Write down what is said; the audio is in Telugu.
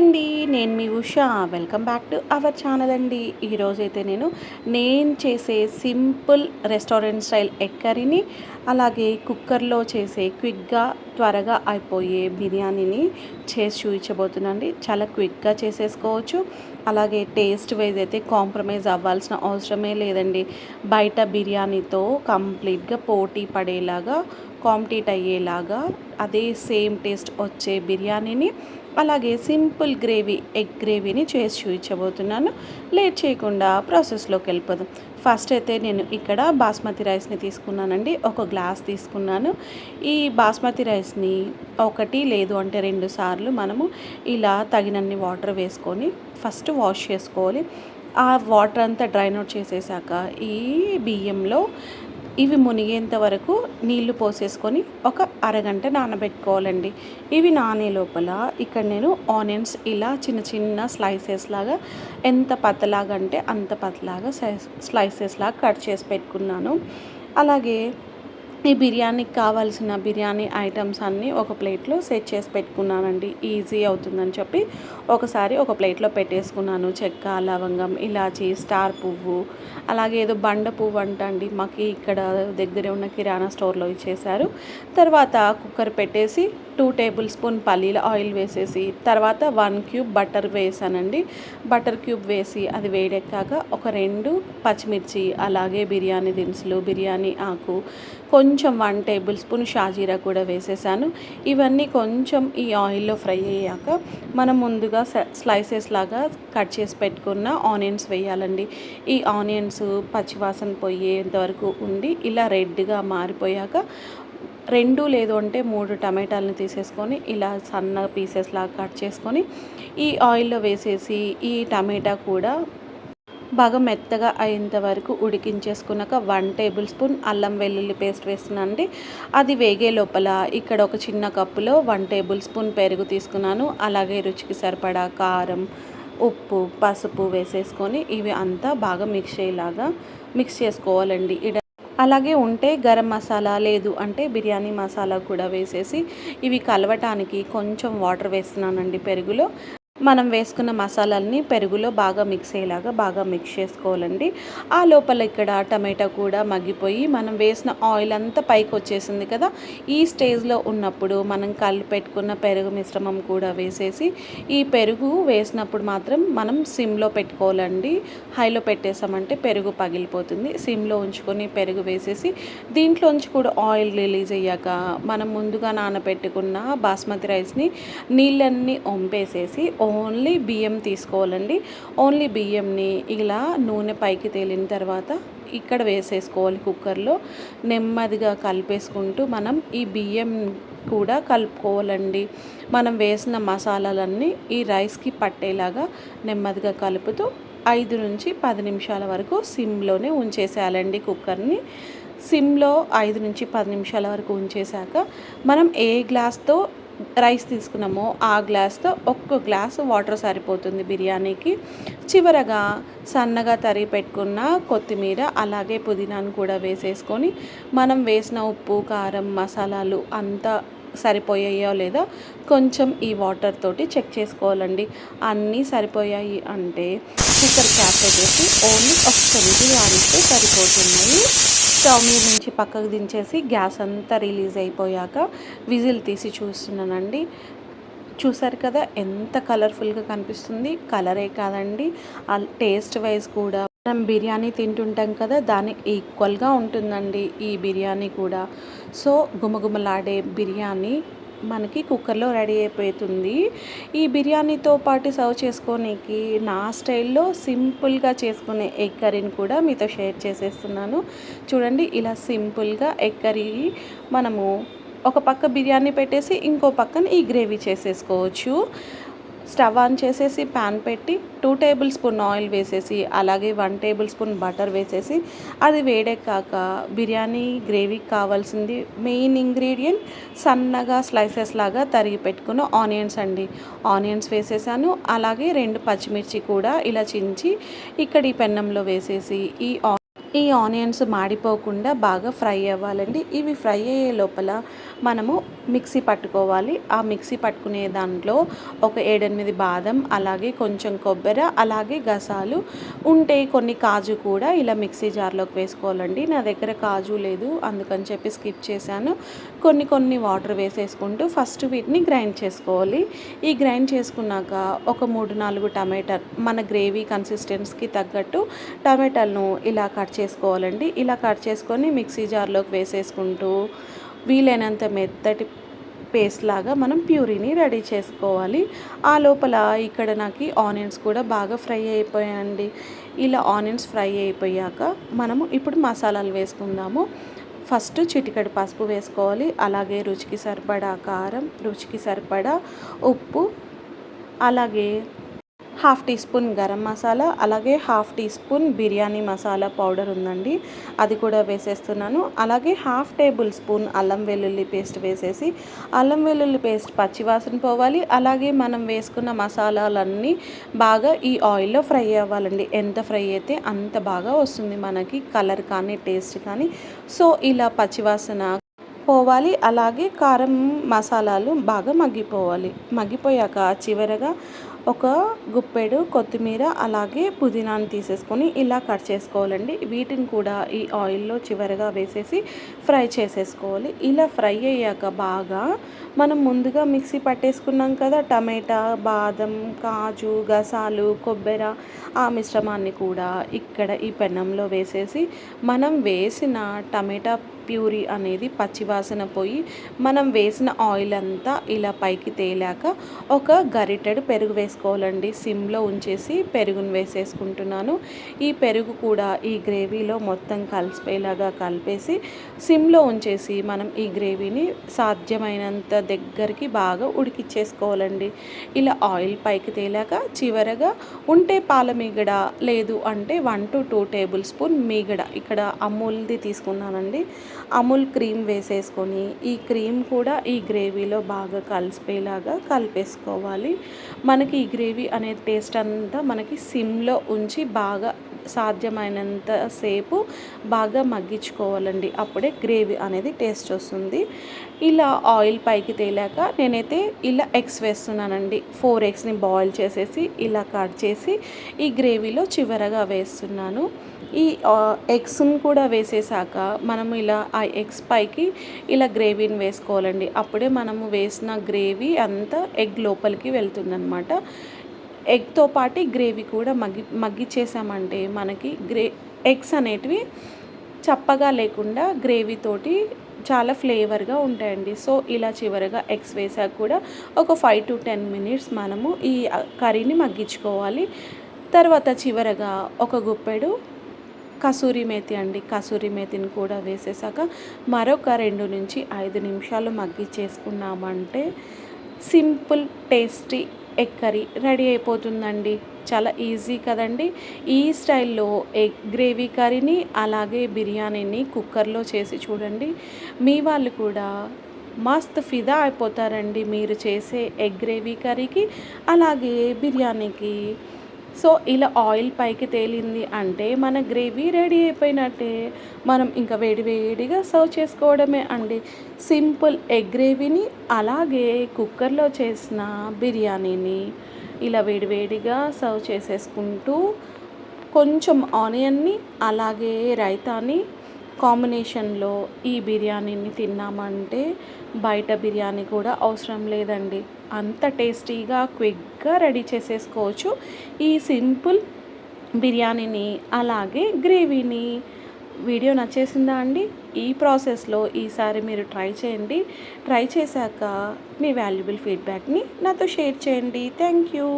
అండి నేను మీ Usha. Welcome back to our channel అండి. ఈరోజైతే నేను నేను చేసే సింపుల్ రెస్టారెంట్ స్టైల్ ఎగ్ కర్రీని అలాగే కుక్కర్లో చేసే క్విక్గా త్వరగా అయిపోయే బిర్యానీని చేసి చూపించబోతున్నాండి చాలా క్విక్గా చేసేసుకోవచ్చు. అలాగే టేస్ట్ వైజ్ అయితే కాంప్రమైజ్ అవ్వాల్సిన అవసరమే లేదండి. బయట బిర్యానీతో కంప్లీట్గా పోటీ పడేలాగా కాంపిటీట్ అయ్యేలాగా అదే సేమ్ టేస్ట్ వచ్చే బిర్యానీని అలాగే సింపుల్ గ్రేవీ ఎగ్ గ్రేవీని చేసి చూపించబోతున్నాను లేట్ చేయకుండా ప్రాసెస్లోకి వెళ్ళిపోదాం. ఫస్ట్ అయితే నేను ఇక్కడ బాస్మతి రైస్ని తీసుకున్నానండి. ఒక గ్లాస్ తీసుకున్నాను. ఈ బాస్మతి రైస్ని ఒకటి లేదు అంటే రెండు సార్లు మనము ఇలా తగినన్ని వాటర్ వేసుకొని ఫస్ట్ వాష్ చేసుకోవాలి. ఆ వాటర్ అంతా డ్రైన్ అవుట్ చేసేసాక ఈ బియ్యంలో ఇవి మునిగేంత వరకు నీళ్ళు పోసేసుకొని ఒక అరగంట నానబెట్టుకోవాలండి. ఇవి నానే లోపల ఇక్కడ నేను ఆనియన్స్ ఇలా చిన్న చిన్న స్లైసెస్ లాగా ఎంత పతలాగా అంటే అంత పతలాగా స్లైసెస్ లాగా కట్ చేసి పెట్టుకున్నాను. అలాగే ఈ బిర్యానీకి కావాల్సిన బిర్యానీ ఐటమ్స్ అన్నీ ఒక ప్లేట్లో సెట్ చేసి పెట్టుకున్నానండి. ఈజీ అవుతుందని చెప్పి ఒకసారి ఒక ప్లేట్లో పెట్టేసుకున్నాను. చెక్క లవంగం ఇలాచి స్టార్ పువ్వు అలాగే ఏదో బండ పువ్వు అంట అండి మాకు ఇక్కడ దగ్గరే ఉన్న కిరాణా స్టోర్లో ఇచ్చేశారు. తర్వాత కుక్కర్ పెట్టేసి టూ టేబుల్ స్పూన్ పల్లీల ఆయిల్ వేసేసి తర్వాత వన్ క్యూబ్ బటర్ వేసానండి. బటర్ క్యూబ్ వేసి అది వేడెక్కాక ఒక రెండు పచ్చిమిర్చి అలాగే బిర్యానీ దినుసులు బిర్యానీ ఆకు కొంచెం వన్ టేబుల్ స్పూన్ షాజీరా కూడా వేసేసాను. ఇవన్నీ కొంచెం ఈ ఆయిల్లో ఫ్రై అయ్యాక మనం ముందుగా స్లైసెస్ లాగా కట్ చేసి పెట్టుకున్న ఆనియన్స్ వేయాలండి. ఈ ఆనియన్స్ పచ్చివాసన పోయేంత వరకు ఉండి ఇలా రెడ్గా మారిపోయాక రెండు లేదు అంటే మూడు టమాటాలను తీసేసుకొని ఇలా సన్న పీసెస్ లాగా కట్ చేసుకొని ఈ ఆయిల్లో వేసేసి ఈ టమాటా కూడా బాగా మెత్తగా అయ్యేంత వరకు ఉడికించేసుకున్నాక వన్ టేబుల్ స్పూన్ అల్లం వెల్లుల్లి పేస్ట్ వేస్తున్నానండి అది వేగే లోపల ఇక్కడ ఒక చిన్న కప్పులో వన్ టేబుల్ స్పూన్ పెరుగు తీసుకున్నాను. అలాగే రుచికి సరిపడా కారం ఉప్పు పసుపు వేసేసుకొని ఇవి అంతా బాగా మిక్స్ అయ్యేలాగా మిక్స్ చేసుకోవాలండి. ఇడ అలాగే ఉంటే గరం మసాలా లేదు అంటే బిర్యానీ మసాలా కూడా వేసేసి ఇవి కలవటానికి కొంచెం వాటర్ వేస్తున్నానండి పెరుగులో. మనం వేసుకున్న మసాలాలని పెరుగులో బాగా మిక్స్ అయ్యేలాగా బాగా మిక్స్ చేసుకోవాలండి. ఆ లోపల ఇక్కడ టమాటా కూడా మగ్గిపోయి మనం వేసిన ఆయిల్ అంతా పైకి వచ్చేసింది కదా ఈ స్టేజ్లో ఉన్నప్పుడు మనం కళ్ళు పెట్టుకున్న పెరుగు మిశ్రమం కూడా వేసేసి ఈ పెరుగు వేసినప్పుడు మాత్రం మనం సిమ్లో పెట్టుకోవాలండి. హైలో పెట్టేసామంటే పెరుగు పగిలిపోతుంది. సిమ్లో ఉంచుకొని పెరుగు వేసేసి దీంట్లోంచి కూడా ఆయిల్ రిలీజ్ అయ్యాక మనం ముందుగా నానబెట్టుకున్న బాస్మతి రైస్ని నీళ్ళన్నీ వంపేసేసి ఓన్లీ బియ్యం తీసుకోవాలండి. ఓన్లీ బియ్యంని ఇలా నూనె పైకి తేలిన తర్వాత ఇక్కడ వేసేసుకోవాలి కుక్కర్లో. నెమ్మదిగా కలిపేసుకుంటూ మనం ఈ బియ్యం కూడా కలుపుకోవాలండి. మనం వేసిన మసాలాలన్నీ ఈ రైస్కి పట్టేలాగా నెమ్మదిగా కలుపుతూ ఐదు నుంచి పది నిమిషాల వరకు సిమ్లోనే ఉంచేసేయాలండి కుక్కర్ని. సిమ్లో ఐదు నుంచి పది నిమిషాల వరకు ఉంచేశాక మనం ఏ గ్లాస్తో రైస్ తీసుకున్నామో. ఆ గ్లాస్తో ఒక్క గ్లాసు వాటర్ సరిపోతుంది బిర్యానీకి. చివరగా సన్నగా తరిగి పెట్టుకున్న కొత్తిమీర అలాగే పుదీనాను కూడా వేసేసుకొని మనం వేసిన ఉప్పు కారం మసాలాలు అంతా సరిపోయాయో లేదా కొంచెం ఈ వాటర్ తోటి చెక్ చేసుకోవాలండి. అన్నీ సరిపోయాయి అంటే కుక్కర్ క్యాప్ పెట్టేసి ఓన్లీ ఒక్క విజిల్ వాడిస్తే సరిపోతున్నాయి. స్టవ్ మీద నుంచి పక్కకు దించేసి గ్యాస్ అంతా రిలీజ్ అయిపోయాక విజిల్ తీసి చూస్తున్నానండి. చూసారు కదా ఎంత కలర్ఫుల్గా కనిపిస్తుంది. కలరే కాదండి. టేస్ట్ వైజ్ కూడా మనం బిర్యానీ తింటుంటాం కదా దానికి ఈక్వల్గా ఉంటుందండి ఈ బిర్యానీ కూడా. సో గుమగుమలాడే బిర్యానీ మనకి కుక్కర్లో రెడీ అయిపోతుంది. ఈ బిర్యానీతో పాటు సర్వ్ చేసుకోనికి నా స్టైల్లో సింపుల్గా చేసుకునే ఎగ్ కర్రీని కూడా మీతో షేర్ చేసేస్తున్నాను. చూడండి ఇలా సింపుల్గా ఎగ్ కర్రీ మనము ఒక పక్క బిర్యానీ పెట్టేసి ఇంకో పక్కన ఈ గ్రేవీ చేసేసుకోవచ్చు. స్టవ్ ఆన్ చేసేసి ప్యాన్ పెట్టి టూ టేబుల్ స్పూన్ ఆయిల్ వేసేసి అలాగే వన్ టేబుల్ స్పూన్ బటర్ వేసేసి అది వేడెక్కాక బిర్యానీ గ్రేవీకి కావాల్సింది మెయిన్ ఇంగ్రీడియంట్ సన్నగా స్లైసెస్ లాగా తరిగి పెట్టుకున్న ఆనియన్స్ అండి. ఆనియన్స్ వేసేసాను అలాగే రెండు పచ్చిమిర్చి కూడా ఇలా చించి ఇక్కడ ఈ పెన్నంలో వేసేసి ఈ ఈ ఆనియన్స్ మాడిపోకుండా బాగా ఫ్రై అవ్వాలండి. ఇవి ఫ్రై అయ్యే లోపల మనము మిక్సీ పట్టుకోవాలి. ఆ మిక్సీ పట్టుకునే దాంట్లో ఒక ఏడెనిమిది బాదం అలాగే కొంచెం కొబ్బరి అలాగే గసాలు ఉంటే కొన్ని కాజు కూడా ఇలా మిక్సీ జార్లోకి వేసుకోవాలండి. నా దగ్గర కాజు లేదు అందుకని చెప్పి స్కిప్ చేశాను. కొన్ని కొన్ని వాటర్ వేసేసుకుంటూ ఫస్ట్ వీటిని గ్రైండ్ చేసుకోవాలి. ఈ గ్రైండ్ చేసుకున్నాక ఒక మూడు నాలుగు టమాటా మన గ్రేవీ కన్సిస్టెన్స్కి తగ్గట్టు టమాటాలను ఇలా కట్ చేసుకోవాలండి. ఇలా కట్ చేసుకొని మిక్సీ జార్లోకి వేసేసుకుంటూ వీలైనంత మెత్తటి పేస్ట్ లాగా మనం ప్యూరీని రెడీ చేసుకోవాలి. ఆ లోపల ఇక్కడ నాకు ఆనియన్స్ కూడా బాగా ఫ్రై అయిపోయాయండి. ఇలా ఆనియన్స్ ఫ్రై అయిపోయాక మనము ఇప్పుడు మసాలాలు వేసుకుందాము. ఫస్ట్ చిటికడి పసుపు వేసుకోవాలి. అలాగే రుచికి సరిపడా కారం రుచికి సరిపడా ఉప్పు అలాగే half teaspoon garam masala అలాగే half teaspoon biryani masala powder ఉందండి. అది కూడా వేసేస్తున్నాను. అలాగే హాఫ్ టేబుల్ స్పూన్ అల్లం వెల్లుల్లి పేస్ట్ వేసేసి అల్లం వెల్లుల్లి పేస్ట్ పచ్చివాసన పోవాలి. అలాగే మనం వేసుకున్న మసాలాలన్నీ బాగా ఈ ఆయిల్లో ఫ్రై అవ్వాలండి. ఎంత ఫ్రై అయితే అంత బాగా వస్తుంది మనకి కలర్ కానీ టేస్ట్ కానీ. సో ఇలా పచ్చివాసన పోవాలి. అలాగే కారం మసాలాలు బాగా మగ్గిపోవాలి. మగ్గిపోయాక చివరగా ఒక గుప్పెడు కొత్తిమీర అలాగే పుదీనాని తీసేసుకొని ఇలా కట్ చేసుకోవాలండి. వీటిని కూడా ఈ ఆయిల్లో చివరగా వేసేసి ఫ్రై చేసేసుకోవాలి. ఇలా ఫ్రై అయ్యాక బాగా మనం ముందుగా మిక్సీ పట్టేసుకున్నాం కదా టమాటా బాదం కాజు గసాలు కొబ్బరి ఆ మిశ్రమాన్ని కూడా ఇక్కడ ఈ పెన్నంలో వేసేసి మనం వేసిన టమాటా ప్యూరీ అనేది పచ్చివాసన పోయి మనం వేసిన ఆయిల్ అంతా ఇలా పైకి తేలాక ఒక గరిటెడు పెరుగు వేసుకోవాలండి. సిమ్లో ఉంచేసి పెరుగును వేసేసుకుంటున్నాను. ఈ పెరుగు కూడా ఈ గ్రేవీలో మొత్తం కలిసిపోయేలాగా కలిపేసి సిమ్లో ఉంచేసి మనం ఈ గ్రేవీని సాధ్యమైనంత దగ్గరికి బాగా ఉడికిచ్చేసుకోవాలండి. ఇలా ఆయిల్ పైకి తేలాక చివరగా ఉంటే పాల మీగడ లేదు అంటే one two two tablespoon మీగడ. ఇక్కడ అమూల్ది తీసుకున్నానండి. అమూల్ క్రీమ్ వేసేసుకొని ఈ క్రీమ్ కూడా ఈ గ్రేవీలో బాగా కలిసిపోయేలాగా కలిపేసుకోవాలి. మనకి ఈ గ్రేవీ అనే టేస్ట్ అంతా మనకి సిమ్లో ఉంచి బాగా సాధ్యమైనంత సేపు బాగా మగ్గించుకోవాలండి. అప్పుడే గ్రేవీ అనేది టేస్ట్ వస్తుంది. ఇలా ఆయిల్ పైకి తేలాక నేనైతే ఇలా ఎగ్స్ వేస్తున్నానండి. ఫోర్ ఎగ్స్ని బాయిల్ చేసేసి ఇలా కట్ చేసి ఈ గ్రేవీలో చివరగా వేస్తున్నాను. ఈ ఎగ్స్ని కూడా వేసేసాక మనము ఇలా ఆ ఎగ్స్ పైకి ఇలా గ్రేవీని వేసుకోవాలండి. అప్పుడే మనము వేసిన గ్రేవీ అంతా ఎగ్ లోపలికి వెళ్తుందనమాట ఎగ్తో పాటు గ్రేవీ కూడా మగ్గి మగ్గిచ్చేసామంటే మనకి గ్రే ఎగ్స్ అనేటివి చప్పగా లేకుండా గ్రేవీతోటి చాలా ఫ్లేవర్గా ఉంటాయండి. సో ఇలా చివరగా ఎగ్స్ వేసాక కూడా ఒక ఫైవ్ టు టెన్ మినిట్స్ మనము ఈ కర్రీని మగ్గించుకోవాలి. తర్వాత చివరగా ఒక గుప్పెడు కసూరి మేతి అండి. కసూరి మేతిని కూడా వేసేసాక మరొక రెండు నుంచి ఐదు నిమిషాలు మగ్గి చేసుకున్నామంటే simple tasty egg curry ready అయిపోతుందండి. చాలా ఈజీ కదండి. ఈ స్టైల్లో ఎగ్ గ్రేవీ కర్రీని అలాగే బిర్యానీని కుక్కర్లో చేసి చూడండి. మీ వాళ్ళు కూడా మస్త్ ఫిదా అయిపోతారండి మీరు చేసే ఎగ్ గ్రేవీ కర్రీకి అలాగే బిర్యానీకి. సో ఇలా ఆయిల్ పైకి తేలింది అంటే మన గ్రేవీ రెడీ అయిపోయినట్టే. మనం ఇంకా వేడి వేడిగా సర్వ్ చేసుకోవడమే అండి. సింపుల్ ఎగ్ గ్రేవీని అలాగే కుక్కర్లో చేసిన బిర్యానీని ఇలా వేడివేడిగా సర్వ్ చేసేసుకుంటూ కొంచెం ఆనియన్ని అలాగే రైతాని కాంబినేషన్లో ఈ బిర్యానీని తిన్నామంటే బయట బిర్యానీ కూడా అవసరం లేదండి. అంత టేస్టీగా క్విక్గా రెడీ చేసేసుకోవచ్చు. ఈ సింపుల్ బిర్యానీని అలాగే గ్రేవీని. వీడియో నచ్చేసిందా అండి? ఈ ప్రాసెస్లో ఈసారి మీరు ట్రై చేయండి. ట్రై చేశాక మీ వాల్యుబుల్ ఫీడ్బ్యాక్ని నాతో షేర్ చేయండి. Thank you.